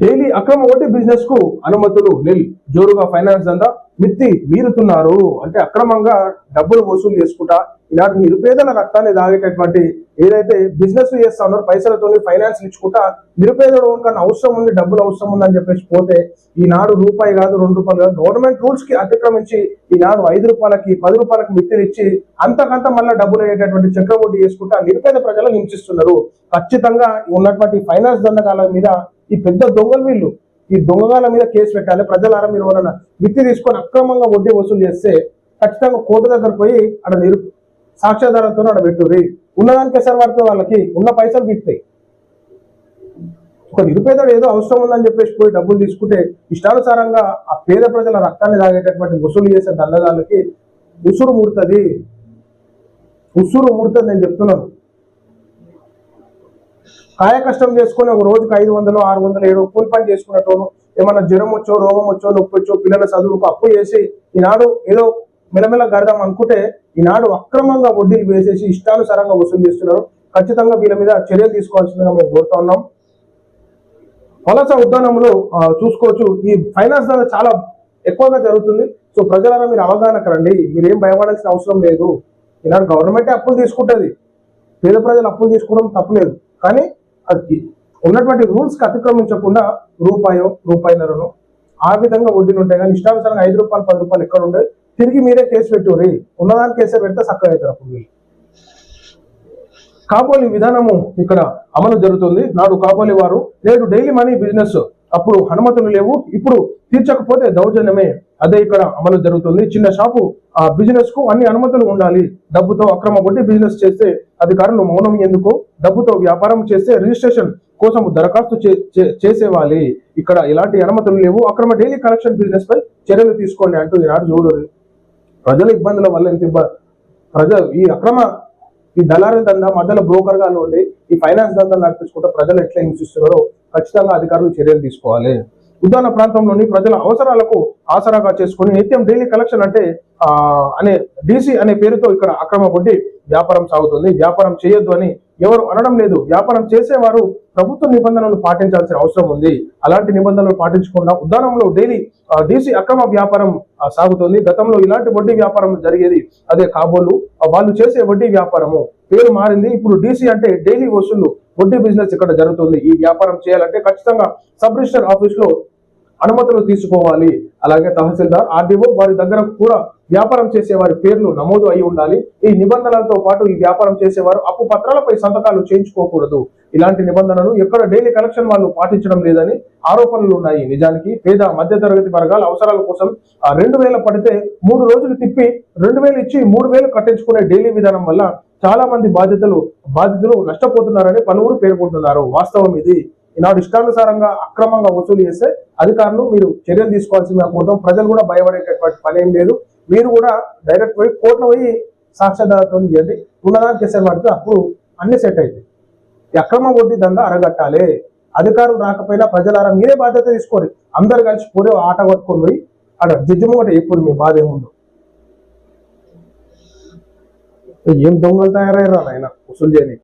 Daily అక్రమ వడ్డీ బిజినెస్కు అనుమతులు నిల్. జోరుగా ఫైనాన్స్ దందా మిత్తి మీరుతున్నారు. అంటే అక్రమంగా డబ్బులు వసూలు చేసుకుంటా ఇలాంటి నిరుపేదల రక్తాన్ని దాగేటటువంటి ఏదైతే బిజినెస్ చేస్తా ఉన్నారో పైసలతో ఫైనాన్స్ ఇచ్చుకుంటా నిరుపేదడు కన్నా అవసరం ఉంది డబ్బులు అవసరం ఉంది అని చెప్పేసి పోతే ఈనాడు రూపాయి కాదు రెండు రూపాయలు కాదు గవర్నమెంట్ రూల్స్కి అతిక్రమించి ఈనాడు ఐదు రూపాయలకి పది రూపాయలకి మిత్తులు ఇచ్చి అంతకంత మళ్ళీ డబ్బులు అయ్యేటటువంటి చక్రవడ్డీ చేసుకుంటా నిరుపేద ప్రజలు హింసిస్తున్నారు. ఖచ్చితంగా ఉన్నటువంటి ఫైనాన్స్ దండకాల మీద ఈ పెద్ద దొంగలు వీళ్ళు. ఈ దొంగగాల మీద కేసు పెట్టాలి. ప్రజలారా మీరు ఎవరైనా మిత్తి తీసుకొని అక్రమంగా వడ్డీ వసూలు చేస్తే ఖచ్చితంగా కోర్టు దగ్గర పోయి అక్కడ నిరు సాక్ష్యాధారంతో అక్కడ పెట్టుర్రి. ఉన్నదానికి సార్ పడుతుంది వాళ్ళకి. ఉన్న పైసలు బిక్తాయి ఒక నిరుపేదడు ఏదో అవసరం ఉందని చెప్పేసి పోయి డబ్బులు తీసుకుంటే ఇష్టానుసారంగా ఆ పేద ప్రజల రక్తాన్ని తాగేటటువంటి వసూలు చేసే దండగాళ్ళకి ఉసురు ముడుతుంది. ఉసురు ముడుతుంది నేను చెప్తున్నాను. కాయకష్టం చేసుకుని ఒక రోజుకి ఐదు వందలు ఆరు వందలు ఏడు కూలి పని చేసుకున్నట్టు ఏమన్నా జ్వరం వచ్చో రోగం వచ్చో నొప్పి వచ్చో పిల్లల చదువుకు అప్పు చేసి ఈనాడు ఏదో మెలమెల గడదాం అనుకుంటే ఈనాడు అక్రమంగా వడ్డీలు వేసేసి ఇష్టానుసారంగా వసూలు చేస్తున్నారు. ఖచ్చితంగా వీళ్ళ మీద చర్యలు తీసుకోవాల్సిందిగా మేము కోరుతా ఉన్నాం. వలస ఉద్యానంలో చూసుకోవచ్చు. ఈ ఫైనాన్స్ ద్వారా చాలా ఎక్కువగా జరుగుతుంది. సో ప్రజలారా మీరు అవగాహనకు రండి మీరేం భయపడాల్సిన అవసరం లేదు. ఈనాడు గవర్నమెంటే అప్పులు తీసుకుంటుంది. పేద ప్రజలు అప్పులు తీసుకోవడం తప్పలేదు. కానీ ఉన్నటువంటి రూల్స్కి అతిక్రమించకుండా రూపాయో రూపాయిన్నరను ఆ విధంగా వడ్డీలు ఉంటాయి. కానీ ఇష్టానుసారంగా ఐదు రూపాయలు పది రూపాయలు ఎక్కడ ఉండే తిరిగి మీరే కేసు పెట్టుర్రి. ఉన్నదానికి కేసే పెడితే చక్కగా అవుతారు అప్పుడు కాబోలి విధానము ఇక్కడ అమలు జరుగుతుంది. నాడు కాబోలి వారు నేడు డైలీ మనీ బిజినెస్. అప్పుడు అనుమతులు లేవు. ఇప్పుడు తీర్చకపోతే దౌర్జన్యమే. అదే ఇక్కడ అమలు జరుగుతుంది. చిన్న షాపు ఆ బిజినెస్కు అన్ని అనుమతులు ఉండాలి. డబ్బుతో అక్రమ వడ్డీ బిజినెస్ చేస్తే అధికారులు మౌనం ఎందుకు? డబ్బుతో వ్యాపారం చేస్తే రిజిస్ట్రేషన్ కోసం దరఖాస్తు చే- చే- చేసేవాలి. ఇక్కడ ఎలాంటి అనుమతులు లేవు. అక్రమ డైలీ కలెక్షన్ బిజినెస్ పై చర్యలు తీసుకోండి అంటూ ఈనాడు చూడు. ప్రజల ఇబ్బందుల వల్ల ఎంత ఇబ్బంది ప్రజలు ఈ అక్రమ ఈ దళారీ దందా మధ్యలో బ్రోకర్గా ఉండి ఈ ఫైనాన్స్ దందా నడిపించుకుంటే ప్రజలు ఎట్లా హింసిస్తున్నారో ఖచ్చితంగా అధికారులు చర్యలు తీసుకోవాలి. ఉద్యాన ప్రాంతంలోని ప్రజల అవసరాలకు ఆసరాగా చేసుకుని నిత్యం డైలీ కలెక్షన్ అంటే ఆ అనే డీసీ అనే పేరుతో ఇక్కడ అక్రమ వడ్డీ వ్యాపారం సాగుతుంది. వ్యాపారం చేయొద్దు అని ఎవరు అనడం లేదు. వ్యాపారం చేసేవారు ప్రభుత్వ నిబంధనలు పాటించాల్సిన అవసరం ఉంది. అలాంటి నిబంధనలు పాటించకుండా ఉద్యానంలో డైలీ డీసీ అక్రమ వ్యాపారం సాగుతుంది. గతంలో ఇలాంటి వడ్డీ వ్యాపారం జరిగేది అదే కాబోలు. వాళ్ళు చేసే వడ్డీ వ్యాపారము పేరు మారింది. ఇప్పుడు డీసీ అంటే డైలీ వసూళ్ళు వడ్డీ బిజినెస్ ఇక్కడ జరుగుతుంది. ఈ వ్యాపారం చేయాలంటే ఖచ్చితంగా సబ్ రిజిస్టర్ ఆఫీస్లో అనుమతులు తీసుకోవాలి. అలాగే తహసీల్దార్ ఆర్డీఓ వారి దగ్గర కూడా వ్యాపారం చేసే వారి పేర్లు నమోదు అయి ఉండాలి. ఈ నిబంధనలతో పాటు ఈ వ్యాపారం చేసేవారు అప్పు పత్రాలపై సంతకాలు చేయించుకోకూడదు. ఇలాంటి నిబంధనలు ఎక్కడ డైలీ కలెక్షన్ వాళ్ళు పాటించడం లేదని ఆరోపణలు ఉన్నాయి. నిజానికి పేద మధ్యతరగతి వర్గాల అవసరాల కోసం రెండు వేల పడితే మూడు రోజులు తిప్పి రెండు వేలు ఇచ్చి మూడు వేలు కట్టించుకునే డైలీ విధానం వల్ల చాలా మంది బాధితులు బాధితులు నష్టపోతున్నారని పలువురు పేర్కొంటున్నారు. వాస్తవం ఇది. ఈనాడు ఇష్టానుసారంగా అక్రమంగా వసూలు చేస్తే అధికారులు మీరు చర్యలు తీసుకోవాల్సిందిగా కోరుతాం ప్రజలు కూడా భయపడేటటువంటి పని ఏం లేదు. మీరు కూడా డైరెక్ట్ పోయి కోర్టులో పోయి సాక్ష్యాధారతో చేయండి ఉన్నదానికి కేసులు పడితే అప్పుడు అన్ని సెట్ అవుతాయి అక్రమ వడ్డీ దందా అరగట్టాలి. అధికారులు రాకపోయినా ప్రజలారా మీరే బాధ్యత తీసుకోరు. అందరు కలిసి పోరే ఆట పట్టుకొని పోయి అక్కడ జడ్జి ఎప్పుడు మీ బాధ ఏముందో. ఏం దొంగలు తయారయ్యారా ఆయన వసూలు చేయని.